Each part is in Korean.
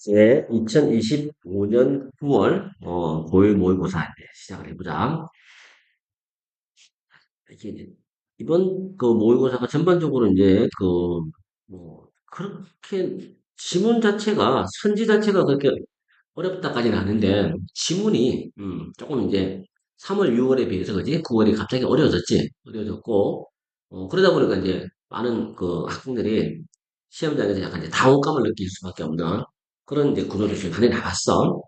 이제 2025년 9월 어, 고일 모의고사 시작을 해보자. 이게 이제 이번 그 모의고사가 전반적으로 이제 그 뭐 그렇게 지문 자체가 선지 자체가 그렇게 어렵다까지는 않은데 지문이 음, 조금 이제 3월, 6월에 비해서 그지 9월이 갑자기 어려워졌지 어려워졌고 어, 그러다 보니까 이제 많은 그 학생들이 시험장에서 약간 이제 당혹감을 느낄 수밖에 없는 그런 이제 구조를 많이 나왔어.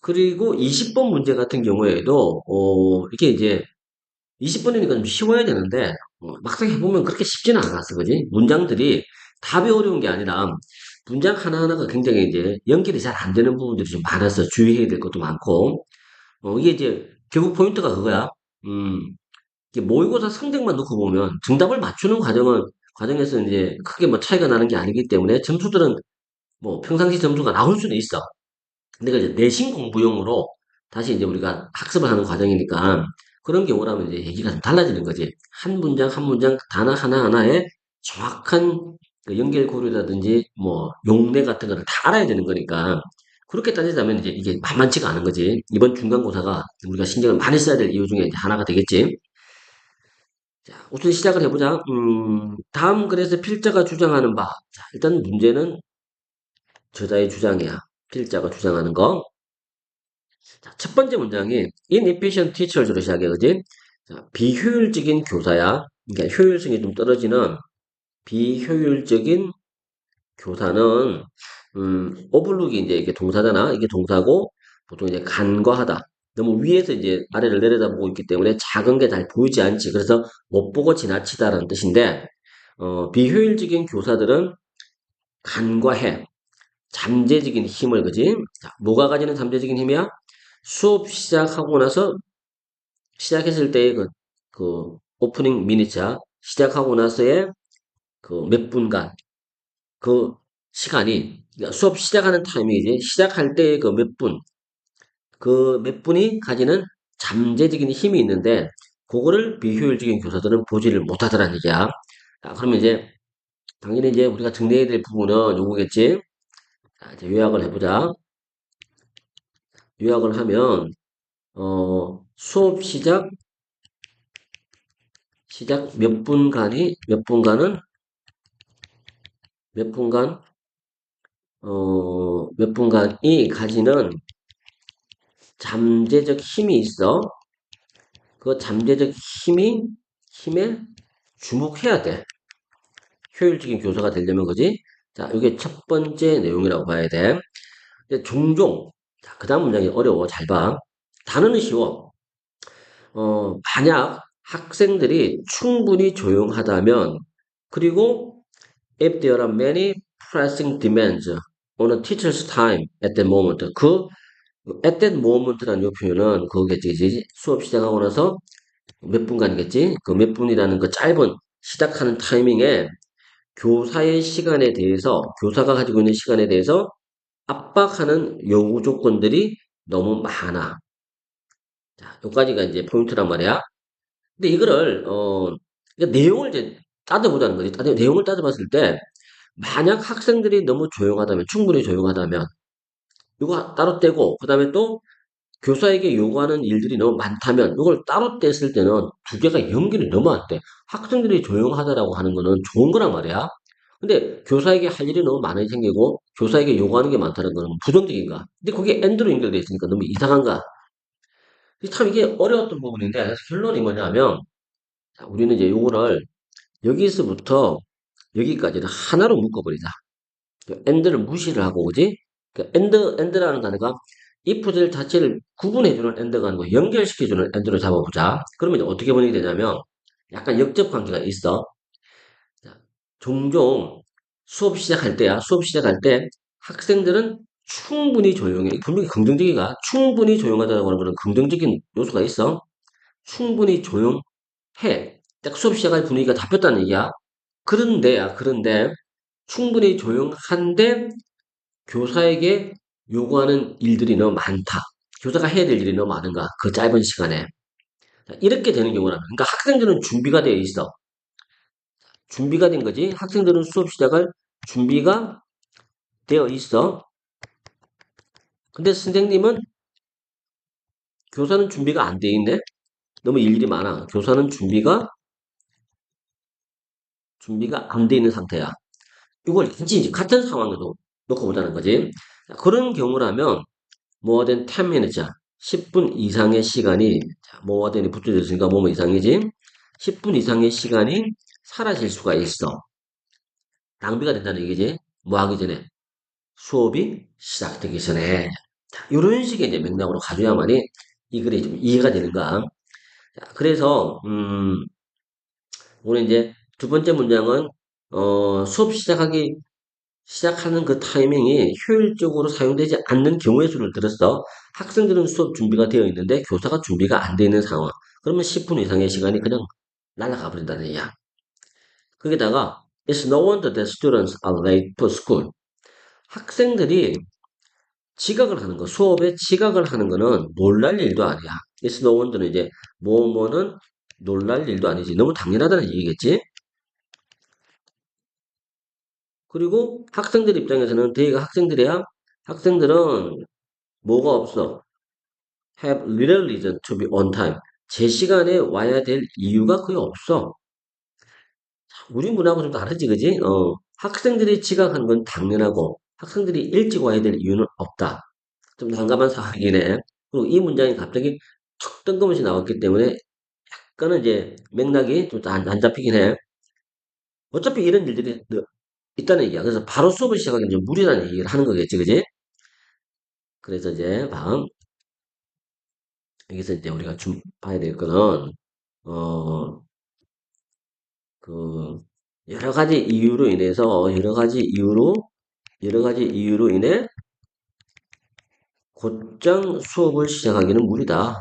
그리고 20번 문제 같은 경우에도 어, 이게 이제 20번이니까 좀 쉬워야 되는데 어, 막상 해보면 그렇게 쉽지는 않았어, 그지? 문장들이 답이 어려운 게 아니라 문장 하나하나가 굉장히 이제 연결이 잘 안 되는 부분들이 좀 많아서 주의해야 될 것도 많고 어, 이게 이제 결국 포인트가 그거야. 음, 모의고사 성적만 놓고 보면 정답을 맞추는 과정은 과정에서 이제 크게 뭐 차이가 나는 게 아니기 때문에 점수들은 뭐 평상시 점수가 나올 수는 있어. 근데 그 이제 내신 공부용으로 다시 이제 우리가 학습을 하는 과정이니까 그런 경우라면 이제 얘기가 좀 달라지는 거지. 한 문장 한 문장 단어 하나하나에 정확한 그 연결 고리라든지 뭐 용례 같은 거를 다 알아야 되는 거니까 그렇게 따지자면 이제 이게 만만치가 않은 거지. 이번 중간고사가 우리가 신경을 많이 써야 될 이유 중에 하나가 되겠지. 자, 우선 시작을 해보자. 음, 다음 글에서 필자가 주장하는 바. 자, 일단 문제는 저자의 주장이야. 필자가 주장하는 거. 자, 첫 번째 문장이 inefficient teachers로 시작해, 그지? 자, 비효율적인 교사야. 그러니까 효율성이 좀 떨어지는 비효율적인 교사는 음, 오버룩이 이제 이게 동사잖아. 이게 동사고 보통 이제 간과하다. 너무 위에서 이제 아래를 내려다보고 있기 때문에 작은 게 잘 보이지 않지. 그래서 못 보고 지나치다라는 뜻인데 어, 비효율적인 교사들은 간과해. 잠재적인 힘을 그지? 자, 뭐가 가지는 잠재적인 힘이야? 수업 시작하고 나서 시작했을 때의 그, 그 오프닝 미니차 시작하고 나서의 그 몇 분간 그 시간이 그러니까 수업 시작하는 타이밍이지 시작할 때의 그 몇 분, 그 몇 분이 가지는 잠재적인 힘이 있는데 그거를 비효율적인 교사들은 보지를 못하더라는 얘기야. 자, 그러면 이제 당연히 이제 우리가 정리해야 될 부분은 요거겠지. 자, 이제 요약을 해보자. 요약을 하면 어, 수업 시작 시작 몇 분간이 몇 분간은 몇 분간 어, 몇 분간이 가지는 잠재적 힘이 있어. 그 잠재적 힘이 힘에 주목해야 돼. 효율적인 교사가 되려면 그지? 자, 이게 첫 번째 내용이라고 봐야 돼. 종종 자, 그 다음 문장이 어려워. 잘 봐. 단어는 쉬워. 어, 만약 학생들이 충분히 조용하다면 그리고 if there are many pressing demands on a teacher's time at that moment 그 at that moment라는 요 표현은 그거겠지 수업 시작하고 나서 몇 분간이겠지 그 몇 분이라는 그 짧은 시작하는 타이밍에 교사의 시간에 대해서 교사가 가지고 있는 시간에 대해서 압박하는 요구 조건들이 너무 많아. 자, 여기까지가 이제 포인트란 말이야. 근데 이거를 어 그러니까 내용을 이제 따져보자는 거지. 따져, 내용을 따져봤을 때 만약 학생들이 너무 조용하다면 충분히 조용하다면 이거 따로 떼고 그 다음에 또 교사에게 요구하는 일들이 너무 많다면 이걸 따로 뗐을 때는 두 개가 연결이 너무 안 돼. 학생들이 조용하다라고 하는 거는 좋은 거란 말이야. 근데 교사에게 할 일이 너무 많이 생기고 교사에게 요구하는 게 많다는 거는 부정적인가? 근데 그게 엔드로 연결돼 있으니까 너무 이상한가? 참 이게 어려웠던 부분인데 결론이 뭐냐면 자, 우리는 이제 요거를 여기서부터 여기까지를 하나로 묶어버리자. 엔드를 무시를 하고? 그 엔드 엔드라는 단어가 if들 자체를 구분해주는 엔드가 아니고 연결시켜주는 엔드로 잡아보자. 그러면 어떻게 번역이 되냐면 약간 역접 관계가 있어. 자, 종종 수업 시작할 때야. 수업 시작할 때 학생들은 충분히 조용해. 분명히 긍정적이가 충분히 조용하다고 하는 거는 긍정적인 요소가 있어. 충분히 조용해. 딱 수업 시작할 분위기가 잡혔다는 얘기야. 그런데야, 그런데 충분히 조용한데 교사에게 요구하는 일들이 너무 많다. 교사가 해야 될 일이 너무 많은가? 그 짧은 시간에. 이렇게 되는 경우라면, 그러니까 학생들은 준비가 되어 있어. 준비가 된 거지. 학생들은 수업 시작할 준비가 되어 있어. 근데 선생님은 교사는 준비가 안 돼 있네? 너무 일일이 많아. 교사는 준비가, 준비가 안 돼 있는 상태야. 이걸 단지 같은 상황에도 놓고 보자는 거지. 자, 그런 경우라면, more than 10 minutes, 10분 이상의 시간이, 붙여져 있으니까 뭐뭐 이상이지? 10분 이상의 시간이 사라질 수가 있어. 낭비가 된다는 얘기지. 뭐 하기 전에? 수업이 시작되기 전에. 자, 이런 식의 이제 맥락으로 가져야만이 이 글이 좀 이해가 되는가. 자, 그래서, 음, 오늘 이제 두 번째 문장은, 어, 수업 시작하기, 시작하는 그 타이밍이 효율적으로 사용되지 않는 경우의 수를 들었어. 학생들은 수업 준비가 되어 있는데 교사가 준비가 안 되어 있는 상황. 그러면 10분 이상의 시간이 그냥 날아가 버린다는 얘기야. 거기다가, It's no wonder that students are late for school. 학생들이 지각을 하는 거, 수업에 지각을 하는 거는 놀랄 일도 아니야. It's no wonder는 이제 뭐뭐는 놀랄 일도 아니지. 너무 당연하다는 얘기겠지? 그리고 학생들 입장에서는 대가 학생들이야. 학생들은 뭐가 없어. have little reason to be on time. 제 시간에 와야 될 이유가 거의 없어. 우리 문화하고 좀 다르지, 그지? 어, 학생들이 지각하는 건 당연하고 학생들이 일찍 와야 될 이유는 없다. 좀 난감한 상황이네. 그리고 이 문장이 갑자기 툭 뜬금없이 나왔기 때문에 약간은 이제 맥락이 좀 안, 안 잡히긴 해. 어차피 이런 일들이 있다는 얘기야. 그래서 바로 수업을 시작하기는 좀 무리라는 얘기를 하는 거겠지, 그지? 그래서 이제 다음 여기서 이제 우리가 좀 봐야 될 거는 어 그 여러 가지 이유로 인해서 여러 가지 이유로 여러 가지 이유로 인해 곧장 수업을 시작하기는 무리다.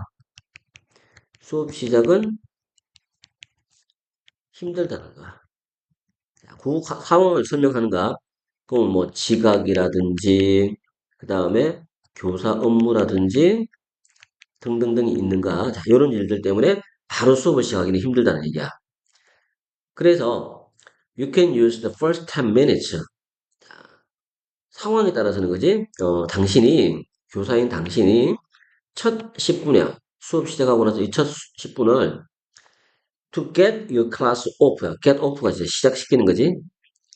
수업 시작은 힘들다는 거야. 그 상황을 설명하는가? 그럼 뭐 지각이라든지 그 다음에 교사 업무라든지 등등등이 있는가? 자, 이런 일들 때문에 바로 수업을 시작하기는 힘들다는 얘기야. 그래서 you can use the first 10 minutes. 자, 상황에 따라서는 거지. 어, 당신이 교사인 당신이 첫 10분이야. 수업 시작하고 나서 이 첫 10분을 to get your class off. get off가 시작시키는 거지.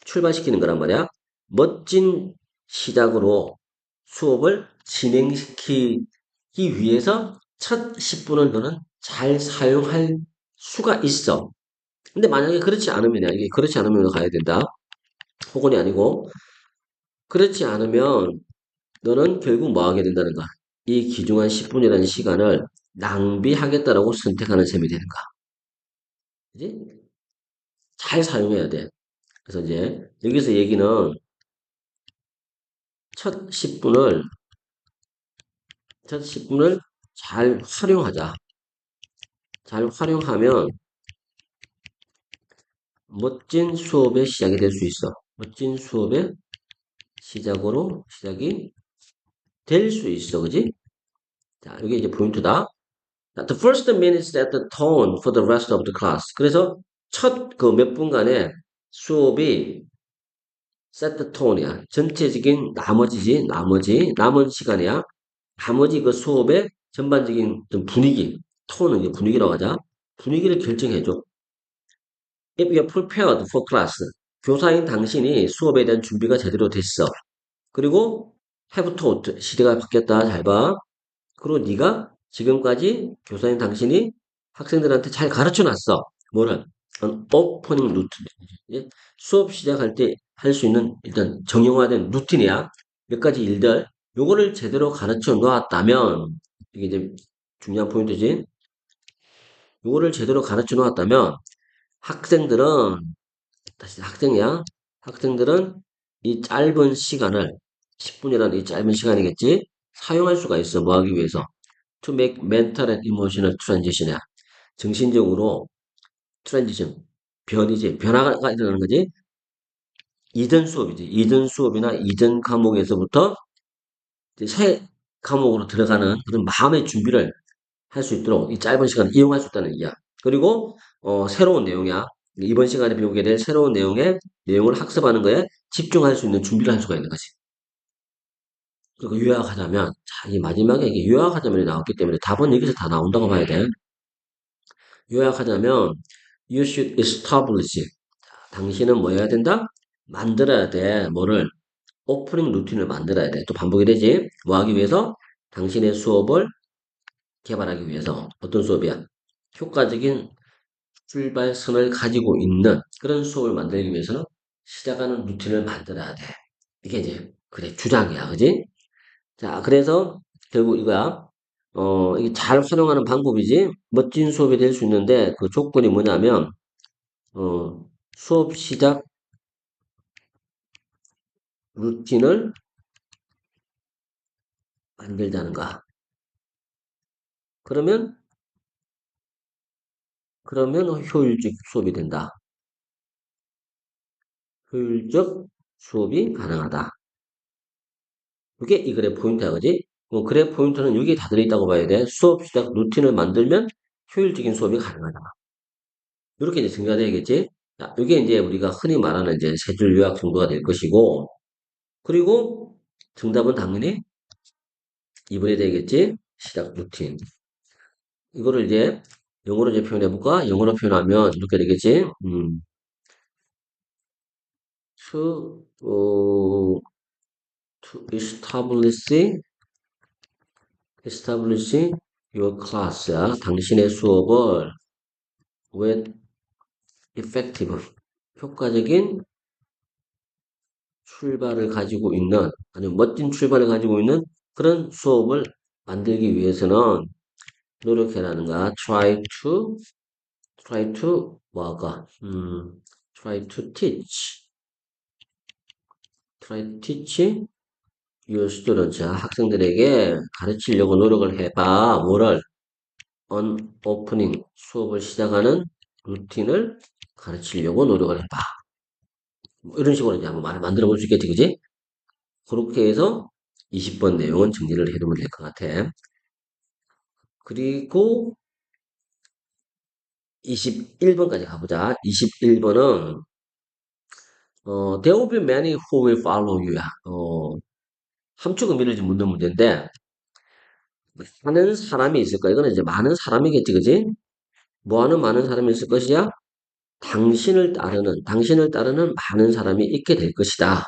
출발시키는 거란 말이야. 멋진 시작으로 수업을 진행시키기 위해서 첫 10분을 너는 잘 사용할 수가 있어. 근데 만약에 그렇지 않으면, 이게 그렇지 않으면 가야 된다. 혹은이 아니고, 그렇지 않으면 너는 결국 뭐 하게 된다는가? 이 기중한 10분이라는 시간을 낭비하겠다라고 선택하는 셈이 되는 거 야. 그지? 잘 사용해야 돼. 그래서 이제 여기서 얘기는 첫 10분을 첫 10분을 잘 활용하자. 잘 활용하면 멋진 수업의 시작이 될 수 있어. 멋진 수업의 시작으로 시작이 될 수 있어. 그지? 자, 이게 이제 포인트다. The first minute set the tone for the rest of the class. 그래서 첫 그 몇 분간의 수업이 set the tone이야. 전체적인 나머지지, 나머지, 남은 시간이야. 나머지 그 수업의 전반적인 좀 분위기, 톤은 분위기라고 하자. 분위기를 결정해줘. If you're prepared for class. 교사인 당신이 수업에 대한 준비가 제대로 됐어. 그리고 have taught. 시대가 바뀌었다. 잘 봐. 그리고 네가 지금까지 교사인 당신이 학생들한테 잘 가르쳐 놨어. 뭐를? 오프닝 루틴. 수업 시작할 때 할 수 있는 일단 정형화된 루틴이야. 몇 가지 일들. 요거를 제대로 가르쳐 놓았다면 이게 이제 중요한 포인트지. 요거를 제대로 가르쳐 놓았다면 학생들은 다시 학생이야. 학생들은 이 짧은 시간을 10분이라는 이 짧은 시간이겠지. 사용할 수가 있어. 뭐 하기 위해서? To make mental and emotional transition이야. 정신적으로 트랜지션, 변이지, 변화가 일어나는 거지. 이전 수업이지. 이전 수업이나 이전 과목에서부터 새 과목으로 들어가는 그런 마음의 준비를 할 수 있도록 이 짧은 시간을 이용할 수 있다는 얘기야. 그리고 어, 새로운 내용이야. 이번 시간에 배우게 될 새로운 내용의 내용을 학습하는 거에 집중할 수 있는 준비를 할 수가 있는 거지. 그리고 요약하자면, 자, 이 마지막에 이게 요약하자면이 나왔기 때문에 답은 여기서 다 나온다고 봐야 돼. 요약하자면, you should establish. 당신은 뭐 해야 된다? 만들어야 돼. 뭐를? 오프닝 루틴을 만들어야 돼. 또 반복이 되지? 뭐 하기 위해서? 당신의 수업을 개발하기 위해서. 어떤 수업이야? 효과적인 출발선을 가지고 있는 그런 수업을 만들기 위해서는 시작하는 루틴을 만들어야 돼. 이게 이제, 그래, 주장이야. 그지? 자, 그래서 결국 이거야. 어, 이게 잘 활용하는 방법이지. 멋진 수업이 될 수 있는데 그 조건이 뭐냐면, 어, 수업 시작 루틴을 만들자는 가. 그러면, 그러면 효율적 수업이 된다. 효율적 수업이 가능하다. 이게 이 글의 포인트야, 그지? 뭐 글의 포인트는 여기에 다 들어있다고 봐야 돼. 수업 시작 루틴을 만들면 효율적인 수업이 가능하다. 이렇게 이제 증가가 되겠지? 자, 이게 이제 우리가 흔히 말하는 이제 세 줄 요약 정도가 될 것이고, 그리고 정답은 당연히 2번이 되겠지? 시작 루틴. 이거를 이제 영어로 이제 표현해 볼까? 영어로 표현하면 이렇게 되겠지? 음, to, 어, to establish, establish your class. 당신의 수업을 with effective, 효과적인 출발을 가지고 있는, 아니면 멋진 출발을 가지고 있는 그런 수업을 만들기 위해서는 노력해라는가. try to, try to, 뭐가, 음, try to teach. try to teach your students. 학생들에게 가르치려고 노력을 해봐. 뭐를? on opening. 수업을 시작하는 루틴을 가르치려고 노력을 해봐. 뭐 이런 식으로 이제 한번 만들어 볼 수 있겠지, 그지? 그렇게 해서 20번 내용은 정리를 해두면 될 것 같아. 그리고 21번까지 가보자. 21번은 어, there will be many who will follow you야. 어, 함축 의미를 좀 묻는 문제인데 많은 사람이 있을 거야. 이거는 이제 많은 사람이겠지, 그지? 뭐하는 많은 사람이 있을 것이야? 당신을 따르는, 당신을 따르는 많은 사람이 있게 될 것이다.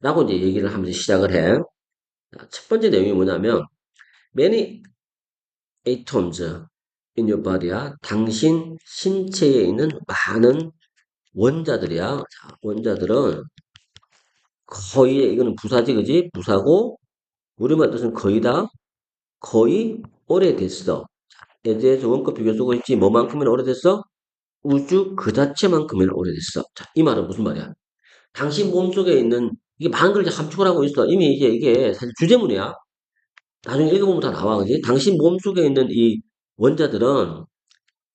라고 이제 얘기를 하면서 시작을 해. 첫 번째 내용이 뭐냐면, many atoms in your body야. 당신 신체에 있는 많은 원자들이야. 자, 원자들은 거의, 이거는 부사지, 그지? 부사고, 우리말 뜻은 거의 다, 거의 오래됐어. 에 대해서 원급 비교 쓰고 있지. 뭐만큼이나 오래됐어? 우주 그 자체만큼이나 오래됐어. 자, 이 말은 무슨 말이야? 당신 몸속에 있는, 이게 걸 이제 함축을 하고 있어. 이미 이게, 이게 사실 주제문이야. 나중에 읽어보면 다 나와, 그지? 당신 몸속에 있는 이 원자들은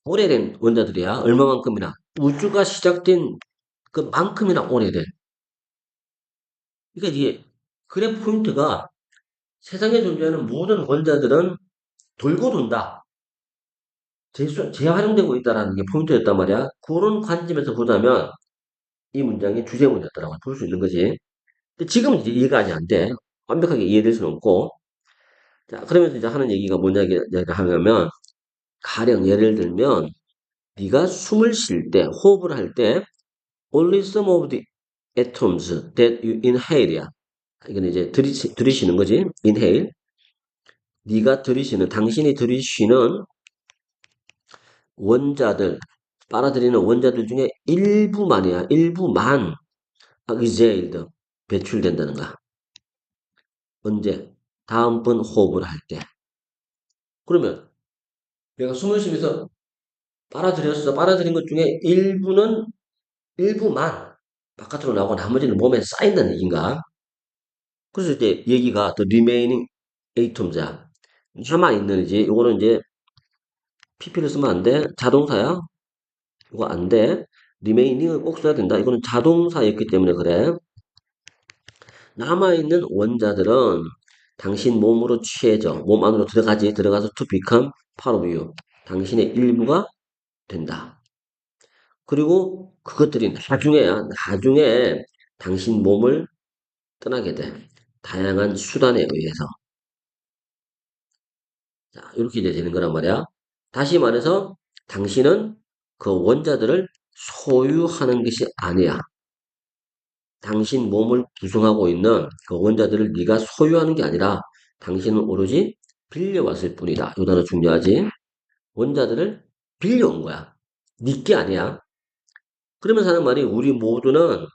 오래된 원자들이야. 얼마만큼이나. 우주가 시작된 그만큼이나 오래된. 그러니까 이게, 그래 포인트가 세상에 존재하는 모든 원자들은 돌고 돈다. 재수, 재활용되고 있다는 게 포인트였단 말이야. 그런 관점에서 보자면 이 문장이 주제문이었다라고 볼 수 있는 거지. 근데 지금은 이제 이해가 안 돼. 완벽하게 이해될 수는 없고. 자, 그러면서 이제 하는 얘기가 뭐냐, 하면, 가령 예를 들면, 네가 숨을 쉴 때, 호흡을 할 때, only some of the atoms that you inhale야. 이건 이제 들이, 들이쉬는 거지. inhale. 네가 들이쉬는, 당신이 들이쉬는 원자들, 빨아들이는 원자들 중에 일부만이야. 일부만 exhaled, 배출된다는가. 언제? 다음번 호흡을 할 때. 그러면 내가 숨을 쉬면서 빨아들였어. 빨아들인 것 중에 일부는 일부만 바깥으로 나오고 나머지는 몸에 쌓인다는 얘기인가? 그래서 이제 얘기가 the remaining atoms야. 남아있는 이제 이거는 이제 pp를 쓰면 안 돼. 자동사야. 이거 안 돼. 리메이닝을 꼭 써야 된다. 이거는 자동사였기 때문에 그래. 남아있는 원자들은 당신 몸으로 취해져. 몸 안으로 들어가지. 들어가서 to become part of you. 당신의 일부가 된다. 그리고 그것들이 나중에야, 나중에 당신 몸을 떠나게 돼. 다양한 수단에 의해서. 자, 이렇게 이제 되는 거란 말이야. 다시 말해서 당신은 그 원자들을 소유하는 것이 아니야. 당신 몸을 구성하고 있는 그 원자들을 네가 소유하는 게 아니라 당신은 오로지 빌려왔을 뿐이다. 이 단어 중요하지. 원자들을 빌려온 거야. 네게 아니야. 그러면서 하는 말이 우리 모두는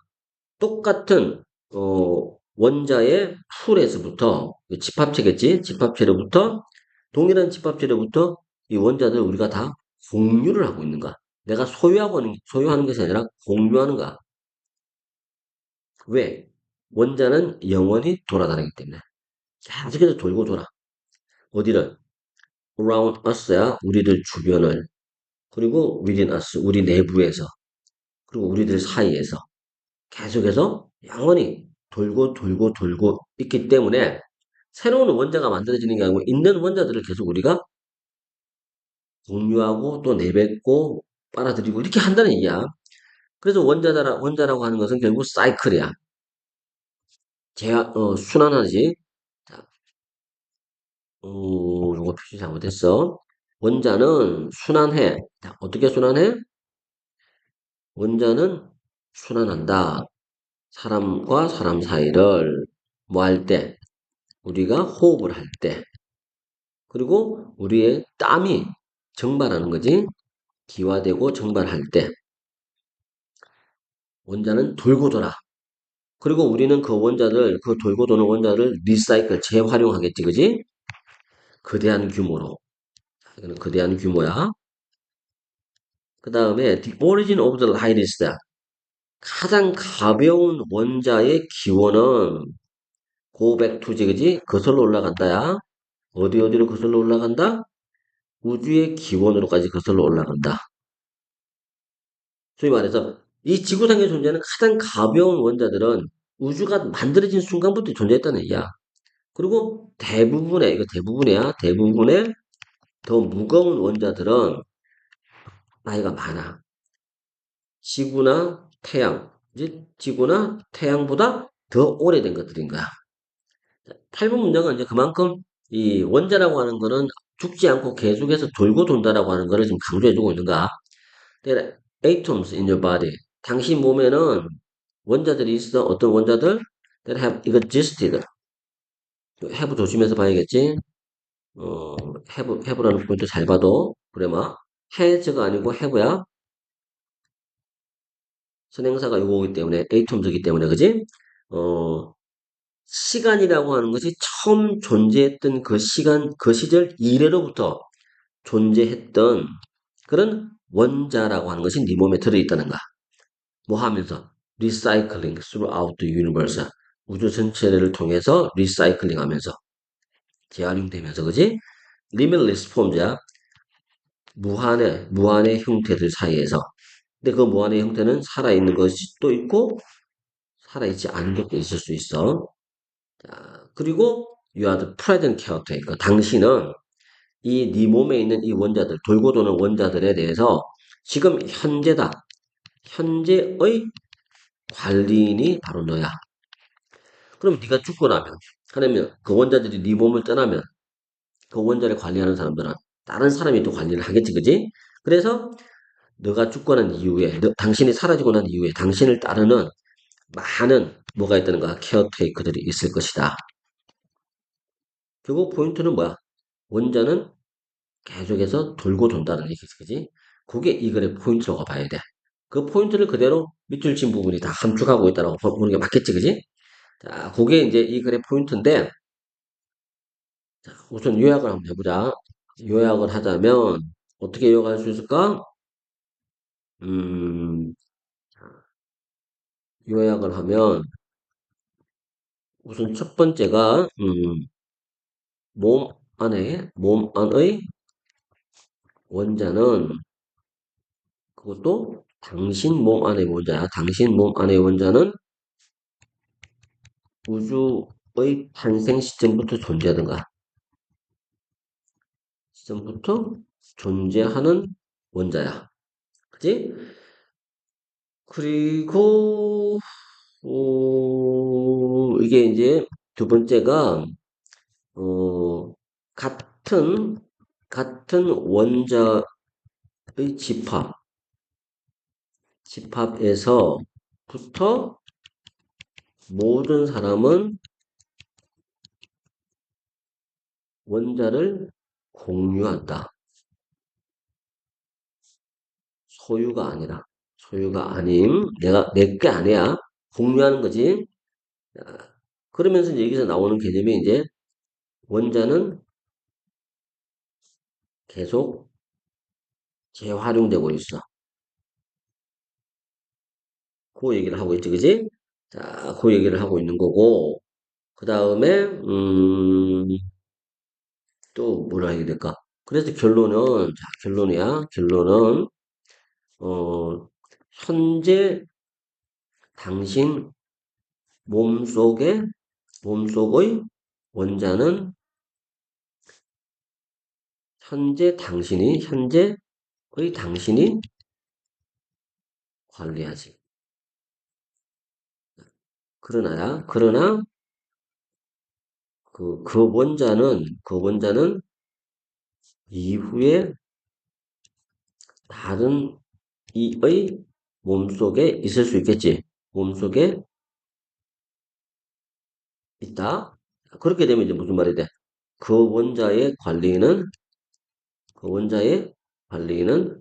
똑같은 어, 원자의 풀에서부터 집합체겠지? 집합체로부터 동일한 집합체로부터 이 원자들 우리가 다 공유를 하고 있는 거야. 내가 소유하고 소유하는 것이 아니라 공유하는 거야. 왜? 원자는 영원히 돌아다니기 때문에 계속해서 돌고 돌아. 어디를? around us야 우리들 주변을 그리고 within us 우리 내부에서 그리고 우리들 사이에서 계속해서 영원히 돌고 돌고 돌고 있기 때문에 새로운 원자가 만들어지는 게 아니고 있는 원자들을 계속 우리가 공유하고 또 내뱉고 빨아들이고 이렇게 한다는 얘기야. 그래서 원자라, 원자라고 하는 것은 결국 사이클이야. 제가, 어, 순환하지. 자, 어, 요거 표시 잘못했어. 원자는 순환해. 자, 어떻게 순환해? 원자는 순환한다. 사람과 사람 사이를 뭐 할 때? 우리가 호흡을 할 때. 그리고 우리의 땀이 증발하는 거지. 기화되고 증발할 때. 원자는 돌고 돌아. 그리고 우리는 그 원자를, 그 돌고 도는 원자를 리사이클, 재활용하겠지, 그지? 거대한 규모로. 이거는 거대한 규모야. 그 다음에 the origin of the light is that 가장 가벼운 원자의 기원은 back to지, 그지? 거슬러 올라간다야. 어디 어디로 거슬러 올라간다? 우주의 기원으로까지 거슬러 올라간다. 소위 말해서 이 지구상에 존재하는 가장 가벼운 원자들은 우주가 만들어진 순간부터 존재했다는 얘기야. 그리고 대부분의, 이거 대부분이야. 대부분의 더 무거운 원자들은 나이가 많아. 지구나 태양, 이제 지구나 태양보다 더 오래된 것들인 거야. 8번 문장은 이제 그만큼 이 원자라고 하는 거는 죽지 않고 계속해서 돌고 돈다라고 하는 거를 지금 강조해주고 있는 거야. There atoms in your body. 당신 몸에는 원자들이 있어. 어떤 원자들? That have existed. have 조심해서 봐야겠지. 어, have, have라는 포인트 잘 봐도 그래마 has가 아니고 have야. 선행사가 요거기 때문에 atoms이기 때문에 그지? 어, 시간이라고 하는 것이 처음 존재했던 그 시간, 그 시절 이래로부터 존재했던 그런 원자라고 하는 것이 네 몸에 들어있다는 거야. 뭐 하면서? recycling throughout the universe. 우주 전체를 통해서 리사이클링 하면서 재활용되면서 그지? limitless forms야. 무한의 무한의 형태들 사이에서. 근데 그 무한의 형태는 살아 있는 것이 또 있고 살아 있지 않은 것도 있을 수 있어. 자, 그리고 you are the present caretaker. 당신은 이 네 몸에 있는 이 원자들, 돌고 도는 원자들에 대해서 지금 현재다. 현재의 관리인이 바로 너야. 그럼 네가 죽고 나면, 하려면 그 원자들이 네 몸을 떠나면 그 원자를 관리하는 사람들은 다른 사람이 또 관리를 하겠지, 그지? 그래서 너가 죽고 난 이후에, 너, 당신이 사라지고 난 이후에 당신을 따르는 많은 뭐가 있다는가 케어테이크들이 있을 것이다. 결국 포인트는 뭐야? 원자는 계속해서 돌고 돈다는 얘기지, 그지? 그게 이 글의 포인트라고 봐야 돼. 그 포인트를 그대로 밑줄 친 부분이 다 함축하고 있다고 보는 게 맞겠지, 그지? 자, 그게 이제 이 글의 포인트인데, 자, 우선 요약을 한번 해보자. 요약을 하자면, 어떻게 요약할 수 있을까? 음, 요약을 하면, 우선 첫 번째가, 음, 몸 안에, 몸 안의 원자는, 그것도 당신 몸 안의 원자야. 당신 몸 안의 원자는 우주의 탄생 시점부터 존재하던가. 시점부터 존재하는 원자야. 그지? 그리고, 어, 이게 이제 두 번째가, 어, 같은, 같은 원자의 집합, 집합에서부터 모든 사람은 원자를 공유한다. 소유가 아니라, 소유가 아님, 내가, 내 게 아니야. 공유하는 거지. 자, 그러면서 여기서 나오는 개념이 이제 원자는 계속 재활용되고 있어. 그 얘기를 하고 있지, 그지? 자, 그 얘기를 하고 있는 거고, 그 다음에, 음, 또 뭐라 해야 될까? 그래서 결론은, 자, 결론이야. 결론은, 어, 현재 당신 몸속에, 몸속의 원자는 현재 당신이, 현재의 당신이 관리하지. 그러나야, 그러나, 그, 그 원자는, 그 이후에 다른 이의 몸속에 있을 수 있겠지. 몸속에 있다. 그렇게 되면 이제 무슨 말이 돼? 그 원자의 관리는, 그 원자의 관리는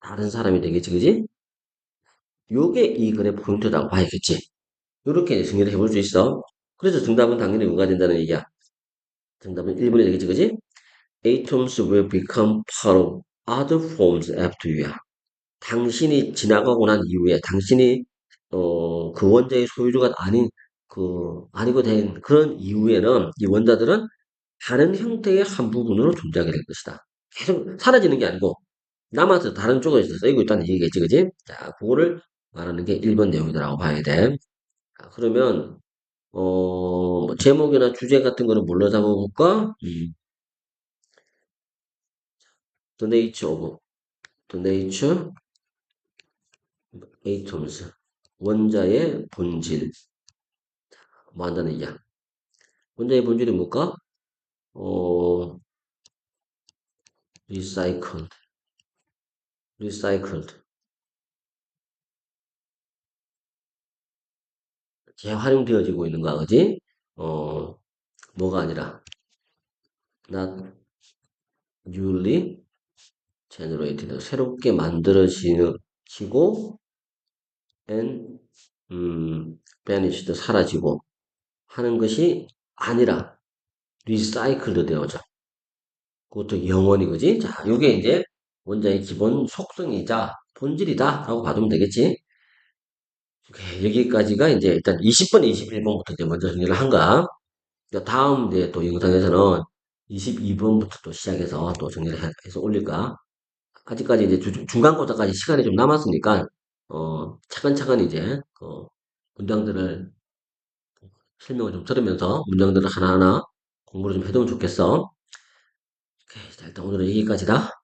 다른 사람이 되겠지, 그지? 요게 이 글의 포인트라고 봐야겠지. 요렇게 정리를 해볼 수 있어. 그래서 정답은 당연히 뭐가 된다는 얘기야. 정답은 1번이 되겠지, 그지? Atoms will become part of other forms after you야. 당신이 지나가고 난 이후에 당신이 어, 그 원자의 소유주가 아닌 그 아니고 된 그런 이후에는 이 원자들은 다른 형태의 한 부분으로 존재하게 될 것이다. 계속 사라지는 게 아니고 남아서 다른 쪽에 서 쓰이고 있다는 얘기겠지, 그지? 자, 그거를 말하는 게 1번 내용이다라고 봐야 돼. 자, 그러면 어, 뭐 제목이나 주제 같은 거는 뭘로 잡아볼까? 음. The nature of the nature atoms 원자의 본질 뭐 한다는 얘기야. 원자의 본질이 뭘까? 어, recycled, recycled. 재활용되어지고 있는 거야, 그지? 어, 뭐가 아니라, not newly generated. 새롭게 만들어지고, and, 음, vanished. 사라지고 하는 것이 아니라, recycled 되어져. 그것도 영원히, 그지? 자, 요게 이제 원자의 기본 속성이자 본질이다. 라고 봐두면 되겠지? 여기까지가 이제 일단 20번, 21번부터 이제 먼저 정리를 한가. 다음 이제 또 영상에서는 22번부터 또 시작해서 또 정리를 해서 올릴까. 아직까지 이제 주, 중간고사까지 시간이 좀 남았으니까, 어, 차근차근 이제, 그, 문장들을 설명을 좀 들으면서 문장들을 하나하나 공부를 좀 해두면 좋겠어. 오케이, 자, 일단 오늘은 여기까지다.